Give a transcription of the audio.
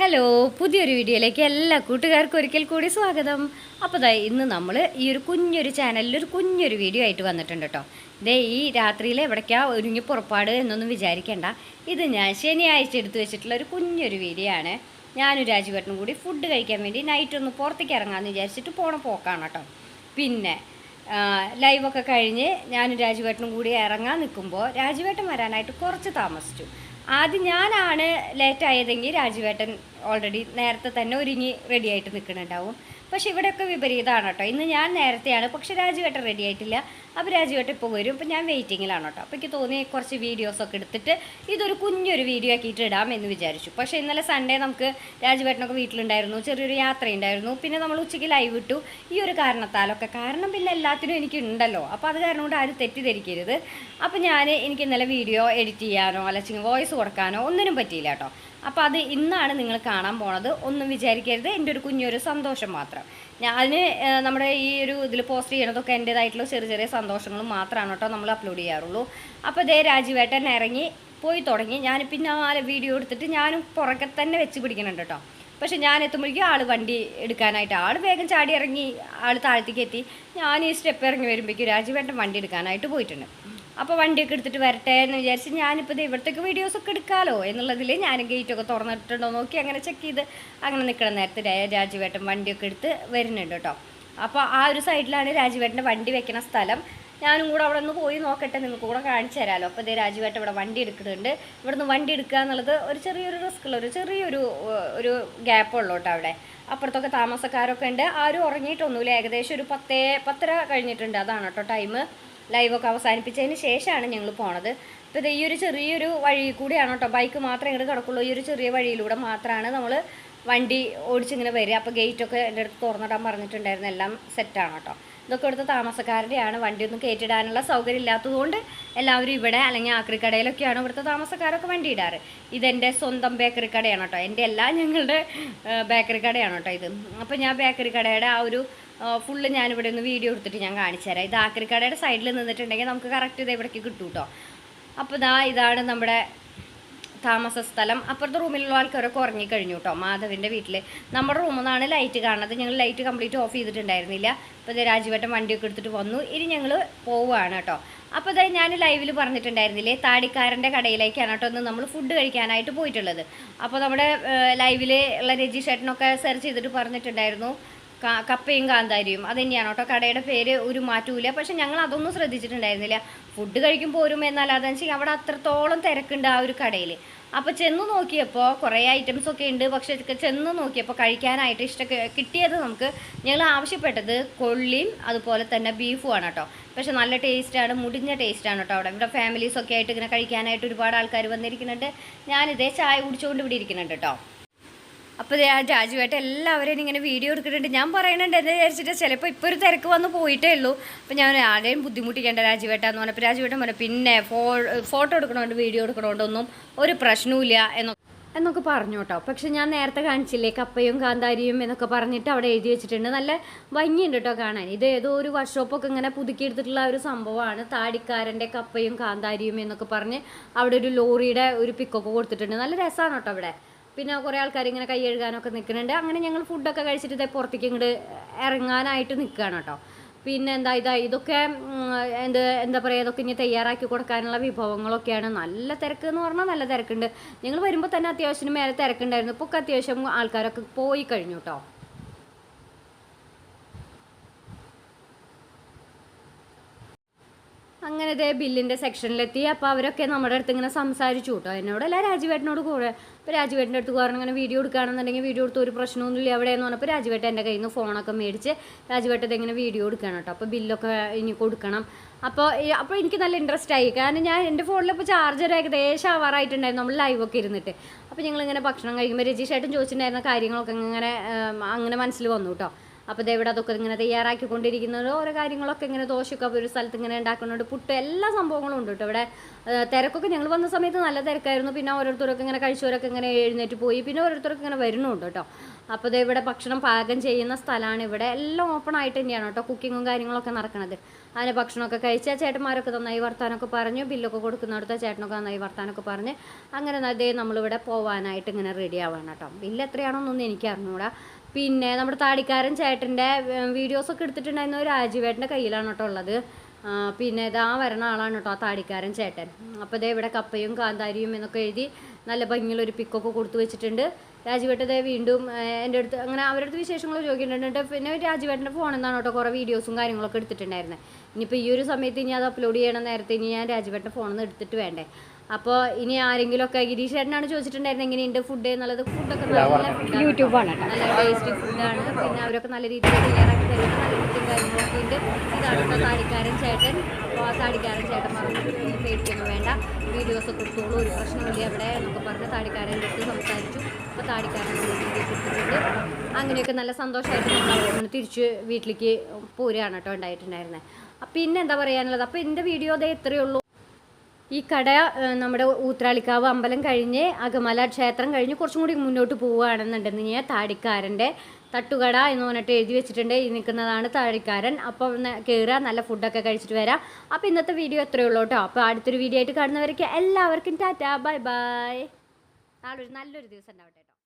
Hello പുതിയൊരു വീഡിയോയിലേക്ക് എല്ലാ കൂട്ടുകാർക്കും ഒരിക്കൽ കൂടി സ്വാഗതം. അപ്പോൾ ദാ ഇന്ന് നമ്മൾ ഈ ഒരു കുഞ്ഞൊരു ചാനലിൽ ഒരു കുഞ്ഞൊരു വീഡിയോ ആയിട്ട് വന്നിട്ടുണ്ട് കേട്ടോ ദേ ഈ രാത്രിയിൽ എവിടേക്കാ ഒരുങ്ങി പുറപ്പാട് എന്നൊന്നും വിചാരിക്കേണ്ട. ഇത് ഞാൻ ശനിയാഴ്ച എടുത്തു വെച്ചിട്ടുള്ള ഒരു കുഞ്ഞൊരു വീഡിയോ ആണ്. ഞാനും രാജുവേട്ടനും കൂടി ഫുഡ് കഴിക്കാൻ വേണ്ടി നൈറ്റ് ഒന്ന് പുറത്തേക്ക് ഇറങ്ങാമെന്ന് വിചാരിച്ചിട്ട് പോണ പോക്കാണ് കേട്ടോ പിന്നെ ലൈവൊക്കെ കഴിഞ്ഞ് ഞാനും രാജുവേട്ടനും കൂടി ഇറങ്ങാൻ നിൽക്കുമ്പോൾ രാജുവേട്ടൻ വരാനായിട്ട് കുറച്ച് താമസിച്ചു. ആദ്യം ഞാനാണ് ലേറ്റായതെങ്കിൽ രാജുവേട്ടൻ ഓൾറെഡി നേരത്തെ തന്നെ ഒരുങ്ങി റെഡി ആയിട്ട് നിൽക്കുന്നുണ്ടാവും പക്ഷെ ഇവിടെയൊക്കെ വിപരീതമാണ് കേട്ടോ ഇന്ന് ഞാൻ നേരത്തെയാണ് പക്ഷെ രാജുവേട്ടൻ റെഡി ആയിട്ടില്ല. അപ്പോൾ രാജുവേട്ടൻ ഇപ്പോൾ വരും. അപ്പോൾ ഞാൻ വെയിറ്റിങ്ങിലാണ് കേട്ടോ. അപ്പോൾ എനിക്ക് തോന്നി കുറച്ച് വീഡിയോസൊക്കെ എടുത്തിട്ട് ഇതൊരു കുഞ്ഞൊരു വീഡിയോ ആക്കിയിട്ട് ഇടാം എന്ന് വിചാരിച്ചു. പക്ഷേ ഇന്നലെ സൺഡേ നമുക്ക് രാജുവേട്ടനൊക്കെ വീട്ടിലുണ്ടായിരുന്നു. ചെറിയൊരു യാത്രയുണ്ടായിരുന്നു. പിന്നെ നമ്മൾ ഉച്ചയ്ക്ക് ലൈവ് ഇട്ടു. ഈ ഒരു കാരണത്താലൊക്കെ. കാരണം പിന്നെ എല്ലാത്തിനും എനിക്ക് ഉണ്ടല്ലോ. അപ്പോൾ അത് കാരണം കൊണ്ട് ആരും തെറ്റിദ്ധരിക്കരുത്. അപ്പോൾ ഞാൻ എനിക്ക് ഇന്നലെ വീഡിയോ എഡിറ്റ് ചെയ്യാനോ അല്ലെങ്കിൽ വോയിസ് കൊടുക്കാനോ ഒന്നിനും പറ്റിയില്ല കേട്ടോ. അപ്പോൾ അത് ഇന്നാണ് നിങ്ങൾ കാണാൻ പോണത്. ഒന്നും വിചാരിക്കരുത്. എന്റെ ഒരു കുഞ്ഞൊരു സന്തോഷം മാത്രം. ഞാൻ അതിന് നമ്മുടെ ഈ ഒരു ഇതിൽ പോസ്റ്റ് ചെയ്യണതൊക്കെ എന്റേതായിട്ടുള്ള ചെറിയ ചെറിയ സന്തോഷങ്ങൾ മാത്രമാണ് കേട്ടോ നമ്മൾ അപ്ലോഡ് ചെയ്യാറുള്ളൂ. അപ്പോൾ ഇതേ രാജുവേട്ടൻ ഇറങ്ങി പോയി തുടങ്ങി. ഞാൻ പിന്നെ ആ വീഡിയോ എടുത്തിട്ട് ഞാനും പുറകെ തന്നെ വെച്ച് പിടിക്കുന്നുണ്ട് കേട്ടോ. പക്ഷെ ഞാൻ എത്തുമ്പോഴേക്കും ആൾ വണ്ടി എടുക്കാനായിട്ട് ആൾ വേഗം ചാടി ഇറങ്ങി ആൾ താഴത്തേക്ക് എത്തി. ഞാൻ ഈ സ്റ്റെപ്പ് ഇറങ്ങി വരുമ്പോഴേക്കും രാജീവേട്ടൻ വണ്ടി എടുക്കാനായിട്ട് പോയിട്ടുണ്ട്. അപ്പോൾ വണ്ടിയൊക്കെ എടുത്തിട്ട് വരട്ടെ എന്ന് വിചാരിച്ച് ഞാനിപ്പോൾ ഇവിടത്തേക്ക് വീഡിയോസൊക്കെ എടുക്കാമല്ലോ എന്നുള്ളതിൽ ഞാൻ ഗേറ്റൊക്കെ തുറന്നിട്ടുണ്ടോ നോക്കി അങ്ങനെ ചെക്ക് ചെയ്ത് അങ്ങനെ നിൽക്കണം നേരത്തെ രാജുവേട്ടൻ വണ്ടിയൊക്കെ എടുത്ത് വരുന്നുണ്ട് കേട്ടോ. അപ്പോൾ ആ ഒരു സൈഡിലാണ് രാജുവേട്ടന്റെ വണ്ടി വെക്കുന്ന സ്ഥലം. ഞാനും കൂടെ അവിടെ നിന്ന് പോയി നോക്കട്ടെ നിങ്ങൾക്ക് കൂടെ കാണിച്ചു തരാമല്ലോ അപ്പോൾ ഇതേ രാജുവേട്ടൻ ഇവിടെ വണ്ടി എടുക്കുന്നുണ്ട്. ഇവിടുന്ന് വണ്ടി എടുക്കുക എന്നുള്ളത് ഒരു ചെറിയൊരു റിസ്ക് ഉള്ള ഒരു ചെറിയൊരു ഒരു ഗ്യാപ്പ് ഉള്ളൂ കേട്ടോ അവിടെ. അപ്പുറത്തൊക്കെ താമസക്കാരൊക്കെ ഉണ്ട്. ആരും ഉറങ്ങിയിട്ടൊന്നുമില്ല. ഏകദേശം ഒരു പത്തേ പത്തര കഴിഞ്ഞിട്ടുണ്ട്. അതാണ് കേട്ടോ ടൈം ലൈവൊക്കെ അവസാനിപ്പിച്ചതിന് ശേഷമാണ് ഞങ്ങൾ പോണത്. അപ്പോൾ ഇത് ഈ ഒരു ചെറിയൊരു വഴി കൂടിയാണ് കേട്ടോ. ബൈക്ക് മാത്രമേ ഇങ്ങോട്ട് കിടക്കുള്ളൂ. ഈ ഒരു ചെറിയ വഴിയിലൂടെ മാത്രമാണ് നമ്മൾ വണ്ടി ഓടിച്ചിങ്ങനെ വരിക. അപ്പോൾ ഗേറ്റൊക്കെ എന്റെ അടുത്ത് തുറന്നിടാൻ പറഞ്ഞിട്ടുണ്ടായിരുന്നു. എല്ലാം സെറ്റാണ് കേട്ടോ. ഇതൊക്കെ ഇവിടുത്തെ താമസക്കാരുടെയാണ്. വണ്ടിയൊന്നും കയറ്റിടാനുള്ള സൗകര്യം ഇല്ലാത്തതുകൊണ്ട് എല്ലാവരും ഇവിടെ അല്ലെങ്കിൽ ആക്രിക്കടയിലൊക്കെയാണ് ഇവിടുത്തെ താമസക്കാരൊക്കെ വണ്ടി ഇടാറ്. ഇതെന്റെ സ്വന്തം ബേക്കറി കടയാണ് കേട്ടോ. എന്റെ എല്ലാ ഞങ്ങളുടെ ബേക്കറി കടയാണ് കേട്ടോ ഇത്. അപ്പോൾ ഞാൻ ബേക്കറി കടയുടെ ആ ഒരു ഫുള്ള് ഞാനിവിടെ ഒന്ന് വീഡിയോ എടുത്തിട്ട് ഞാൻ കാണിച്ചു തരാം. ഇത് ആക്രിക്കടയുടെ സൈഡിൽ നിന്നിട്ടുണ്ടെങ്കിൽ നമുക്ക് കറക്റ്റ് ഇത് ഇവിടേക്ക് കിട്ടും കേട്ടോ അപ്പോൾ ഇതാ ഇതാണ് നമ്മുടെ താമസ സ്ഥലം. അപ്പുറത്തെ റൂമിലുള്ള ആൾക്കാരൊക്കെ ഉറങ്ങിക്കഴിഞ്ഞു കേട്ടോ മാധവിന്റെ വീട്ടിൽ നമ്മുടെ റൂമിൽ നിന്നാണ് ലൈറ്റ് കാണുന്നത്. ഞങ്ങൾ ലൈറ്റ് കംപ്ലീറ്റ് ഓഫ് ചെയ്തിട്ടുണ്ടായിരുന്നില്ല. അപ്പോൾ ഇത് രാജുവേട്ടൻ വണ്ടിയൊക്കെ എടുത്തിട്ട് വന്നു. ഇനി ഞങ്ങൾ പോവുകയാണ് കേട്ടോ അപ്പോൾ ഇതായി ഞാൻ ലൈവിൽ പറഞ്ഞിട്ടുണ്ടായിരുന്നില്ലേ? താടിക്കാരന്റെ കടയിലേക്കാണ് കേട്ടോ ഒന്ന് നമ്മൾ ഫുഡ് കഴിക്കാനായിട്ട് പോയിട്ടുള്ളത്. അപ്പോൾ നമ്മുടെ ലൈവിൽ ഉള്ള രജിഷേട്ടനൊക്കെ സെർച്ച് ചെയ്തിട്ട് പറഞ്ഞിട്ടുണ്ടായിരുന്നു. കപ്പയും കാന്താരിയും. അത് തന്നെയാണ് കേട്ടോ. കടയുടെ പേര് ഒരു മാറ്റൂല പക്ഷെ ഞങ്ങൾ അതൊന്നും ശ്രദ്ധിച്ചിട്ടുണ്ടായിരുന്നില്ല. ഫുഡ് കഴിക്കുമ്പോൾ എന്നാൽ അതെന്ന് വെച്ചാൽ അവിടെ അത്രത്തോളം തിരക്കുണ്ട് ആ ഒരു കടയിൽ അപ്പോൾ ചെന്ന് നോക്കിയപ്പോൾ കുറേ ഐറ്റംസ് ഒക്കെ ഉണ്ട്. പക്ഷെ ചെന്ന് നോക്കിയപ്പോൾ കഴിക്കാനായിട്ട് ഇഷ്ട കിട്ടിയത് നമുക്ക് ഞങ്ങൾ ആവശ്യപ്പെട്ടത് കൊള്ളിയും അതുപോലെ തന്നെ ബീഫും ആണ് കേട്ടോ. പക്ഷെ നല്ല ടേസ്റ്റാണ് മുടിഞ്ഞ ടേസ്റ്റാണ് കേട്ടോ അവിടെ. ഇവിടെ ഫാമിലീസൊക്കെ ആയിട്ട് ഇങ്ങനെ കഴിക്കാനായിട്ട് ഒരുപാട് ആൾക്കാർ വന്നിരിക്കുന്നുണ്ട്. ഞാനിതേ ചായ കുടിച്ചുകൊണ്ട് ഇവിടെ ഇരിക്കുന്നുണ്ട് കേട്ടോ. അപ്പോൾ ഞാൻ ആ രാജുവേട്ട എല്ലാവരെയും ഇങ്ങനെ വീഡിയോ എടുക്കുന്നുണ്ട്. ഞാൻ പറയണുണ്ട് എന്ന് വിചാരിച്ചിട്ട് ചിലപ്പോൾ ഇപ്പോൾ ഒരു തിരക്ക് വന്ന് പോയിട്ടേ ഉള്ളൂ. അപ്പോൾ ഞാൻ ആരെയും ബുദ്ധിമുട്ടിക്കേണ്ട രാജുവേട്ടാന്ന് പറഞ്ഞപ്പോൾ രാജുവേട്ടൻ പറഞ്ഞു പിന്നെ ഫോ ഫോട്ടോ എടുക്കണോണ്ട് വീഡിയോ എടുക്കണോണ്ടൊന്നും ഒരു പ്രശ്നവുമില്ല എന്നൊക്കെ എന്നൊക്കെ പറഞ്ഞു കേട്ടോ. പക്ഷെ ഞാൻ നേരത്തെ കാണിച്ചില്ലേ കപ്പയും കാന്താരിയും എന്നൊക്കെ പറഞ്ഞിട്ട് അവിടെ എഴുതി വെച്ചിട്ടുണ്ട്. നല്ല ഭംഗിയുണ്ട് കേട്ടോ കാണാൻ. ഇത് ഏതോ ഒരു വർക്ക്ഷോപ്പൊക്കെ ഇങ്ങനെ പുതുക്കിയെടുത്തിട്ടുള്ള ഒരു സംഭവമാണ്. താടിക്കാരന്റെ കപ്പയും കാന്താരിയും എന്നൊക്കെ പറഞ്ഞ് അവിടെ ഒരു ലോറിയുടെ ഒരു പിക്കൊക്കെ കൊടുത്തിട്ടുണ്ട്. നല്ല രസമാണ് കേട്ടോ അവിടെ പിന്നെ കുറേ ആൾക്കാർ ഇങ്ങനെ കൈ കഴുകാനൊക്കെ നിൽക്കുന്നുണ്ട്. അങ്ങനെ ഞങ്ങൾ ഫുഡൊക്കെ കഴിച്ചിട്ട് ഇതേ പുറത്തേക്ക് ഇങ്ങോട്ട് ഇറങ്ങാനായിട്ട് നിൽക്കുകയാണ് കേട്ടോ. പിന്നെ എന്താ ഇതാ ഇതൊക്കെ എന്ത് എന്താ പറയുക ഇതൊക്കെ ഇനി തയ്യാറാക്കി കൊടുക്കാനുള്ള വിഭവങ്ങളൊക്കെയാണ്. നല്ല തിരക്ക് എന്ന് പറഞ്ഞാൽ നല്ല തിരക്കുണ്ട്. ഞങ്ങൾ വരുമ്പോൾ തന്നെ അത്യാവശ്യത്തിന് മേലെ തിരക്കുണ്ടായിരുന്നു. ഇപ്പോൾ ഒക്കെ അത്യാവശ്യം ആൾക്കാരൊക്കെ പോയി കഴിഞ്ഞു കേട്ടോ. അങ്ങനെ ഇതേ ബില്ലിന്റെ സെക്ഷനിലെത്തി. അപ്പോൾ അവരൊക്കെ നമ്മുടെ അടുത്ത് ഇങ്ങനെ സംസാരിച്ചു കേട്ടോ എന്നോടല്ല രാജുവേട്ടനോട് കൂടെ. അപ്പോൾ രാജുവേട്ടന്റെ അടുത്ത് പറഞ്ഞു ഇങ്ങനെ വീഡിയോ എടുക്കുകയാണെന്നുണ്ടെങ്കിൽ വീഡിയോ എടുത്ത് ഒരു പ്രശ്നമൊന്നുമില്ല എവിടെയെന്ന് പറഞ്ഞപ്പോൾ രാജുവേട്ടൻ എന്റെ കയ്യിൽ നിന്ന് ഫോണൊക്കെ മേടിച്ച് രാജുവേട്ടൻ ഇങ്ങനെ വീഡിയോ എടുക്കണം കേട്ടോ അപ്പോൾ ബില്ലൊക്കെ ഇനി കൊടുക്കണം. അപ്പോൾ അപ്പോൾ എനിക്ക് നല്ല ഇൻട്രസ്റ്റ് ആയി. കാരണം ഞാൻ എന്റെ ഫോണിൽ ഇപ്പോൾ ചാർജർ ഏകദേശം ആവാറായിട്ടുണ്ടായിരുന്നു നമ്മൾ ലൈവൊക്കെ ഇരുന്നിട്ട്. അപ്പോൾ ഞങ്ങളിങ്ങനെ ഭക്ഷണം കഴിക്കുമ്പോൾ രജീഷായിട്ടും ചോദിച്ചിട്ടുണ്ടായിരുന്ന കാര്യങ്ങളൊക്കെ ഇങ്ങനെ അങ്ങനെ മനസ്സിൽ വന്നു കേട്ടോ അപ്പോൾ ദേ ഇവിടെ അതൊക്കെ ഇങ്ങനെ തയ്യാറാക്കി തയ്യാറാക്കിക്കൊണ്ടിരിക്കുന്നത്. ഓരോ കാര്യങ്ങളൊക്കെ ഇങ്ങനെ ദോശയൊക്കെ ഒരു സ്ഥലത്ത് ഇങ്ങനെ ഉണ്ടാക്കുന്നുണ്ട്. പുട്ട് എല്ലാ സംഭവങ്ങളും ഉണ്ട് കേട്ടോ ഇവിടെ. തിരക്കൊക്കെ ഞങ്ങൾ വന്ന സമയത്ത് നല്ല തിരക്കായിരുന്നു. പിന്നെ ഓരോരുത്തരൊക്കെ ഇങ്ങനെ കഴിച്ചവരൊക്കെ ഇങ്ങനെ എഴുന്നേറ്റ് പോയി. പിന്നെ ഓരോരുത്തരൊക്കെ ഇങ്ങനെ വരുന്നുണ്ട് കേട്ടോ. അപ്പോൾ ഇവിടെ ഭക്ഷണം പാകം ചെയ്യുന്ന സ്ഥലമാണ് ഇവിടെ. എല്ലാം ഓപ്പൺ ആയിട്ട് തന്നെയാണ് കേട്ടോ കുക്കിങ്ങും കാര്യങ്ങളൊക്കെ നടക്കുന്നത് അതിന് ഭക്ഷണമൊക്കെ കഴിച്ച ചേട്ടന്മാരൊക്കെ നന്നായി വർത്താനൊക്കെ പറഞ്ഞു ബില്ലൊക്കെ കൊടുക്കുന്നിടത്ത് ചേട്ടനൊക്കെ നന്നായി വർത്താനൊക്കെ പറഞ്ഞ് അങ്ങനെ അതേ നമ്മളിവിടെ പോകാനായിട്ട് ഇങ്ങനെ റെഡി ആവാണ് കേട്ടോ. ബില്ല് എത്രയാണോന്നൊന്നും എനിക്ക് അറിഞ്ഞൂടാ പിന്നെ നമ്മുടെ താടിക്കാരൻ ചേട്ടന്റെ വീഡിയോസൊക്കെ എടുത്തിട്ടുണ്ടായിരുന്ന ഒരു രാജീവേട്ടന്റെ കയ്യിലാണ് കേട്ടോ ഉള്ളത്. പിന്നെ ഇതാ വരണ ആളാണ് കേട്ടോ ആ താടിക്കാരൻ ചേട്ടൻ. അപ്പോൾ ഇതേ ഇവിടെ കപ്പയും കാന്താരിയും എന്നൊക്കെ എഴുതി നല്ല ഭംഗിയുള്ള ഒരു പിക്കൊക്കെ കൊടുത്തു വെച്ചിട്ടുണ്ട്. രാജുവേട്ടതേ വീണ്ടും എന്റെ അടുത്ത് അങ്ങനെ അവരുടെ അടുത്ത് വിശേഷങ്ങൾ ചോദിക്കുന്നുണ്ട്. പിന്നെ രാജുവേട്ടന്റെ ഫോൺ നിന്നാണ് കേട്ടോ കുറേ വീഡിയോസും കാര്യങ്ങളൊക്കെ എടുത്തിട്ടുണ്ടായിരുന്നത് ഇനിയിപ്പോൾ ഈ ഒരു സമയത്ത് ഇനി അത് അപ്ലോഡ് ചെയ്യണം നേരത്തെ ഇനി ഞാൻ രാജുവേട്ടന്റെ ഫോണിൽ നിന്ന് എടുത്തിട്ട് വേണ്ടേ. അപ്പോൾ ഇനി ആരെങ്കിലും ഒക്കെ ഗിരീഷ് ചേട്ടനാണ് ചോദിച്ചിട്ടുണ്ടായിരുന്നത് എങ്ങനെയുണ്ട് ഫുഡ് എന്നുള്ളത് ഫുഡൊക്കെ നല്ല ഫുഡാണ് യൂട്യൂബാണ് നല്ല ടേസ്റ്റി ഫുഡാണ് പിന്നെ അവരൊക്കെ നല്ല രീതിയിൽ തയ്യാറാക്കി തരുന്ന നല്ല രീതിയിൽ കാര്യങ്ങളൊക്കെ ഉണ്ട്. ഇതാണ് താടിക്കാരൻ ചേട്ടൻ. അപ്പോൾ ആ താടിക്കാരൻ ചേട്ടൻ പറഞ്ഞു "ഇനി പേടിക്കൊന്നും വേണ്ട. വീഡിയോസ് ഒക്കെ എടുത്തോളൂ. ഒരു പ്രശ്നമില്ല അവിടെ എന്നൊക്കെ പറഞ്ഞ് താടിക്കാരന്റെ അടുത്ത് സംസാരിച്ചു. അപ്പോൾ താടിക്കാരൻ കൊടുത്തിട്ടുണ്ട്. അങ്ങനെയൊക്കെ നല്ല സന്തോഷമായിട്ട് നമ്മൾ അവിടെ തിരിച്ച് വീട്ടിലേക്ക് പോരുകയാണ് കേട്ടോ ഉണ്ടായിട്ടുണ്ടായിരുന്നത് അപ്പം പിന്നെ എന്താ പറയാനുള്ളത്? അപ്പോൾ എന്റെ വീഡിയോ അതേ ഇത്രയേ ഉള്ളൂ. ഈ കട നമ്മുടെ ഊത്രാളിക്കാവ് അമ്പലം കഴിഞ്ഞ് അകമല ക്ഷേത്രം കഴിഞ്ഞ് കുറച്ചും കൂടി മുന്നോട്ട് പോവുകയാണെന്നുണ്ടെന്ന് ഞാൻ താടിക്കാരന്റെ തട്ടുകട എന്ന് പറഞ്ഞിട്ട് എഴുതി വെച്ചിട്ടുണ്ട്. ഈ നിൽക്കുന്നതാണ് താടിക്കാരൻ. അപ്പോൾ കയറുക നല്ല ഫുഡൊക്കെ കഴിച്ചിട്ട് വരാം. അപ്പോൾ ഇന്നത്തെ വീഡിയോ എത്രയേ ഉള്ളൂ കേട്ടോ. അപ്പോൾ അടുത്തൊരു വീഡിയോ ആയിട്ട് കാണുന്നവരൊക്കെ എല്ലാവർക്കും ടാറ്റാ. Bye bye. നാളൊരു നല്ലൊരു ദിവസം ഉണ്ടാവട്ടെ.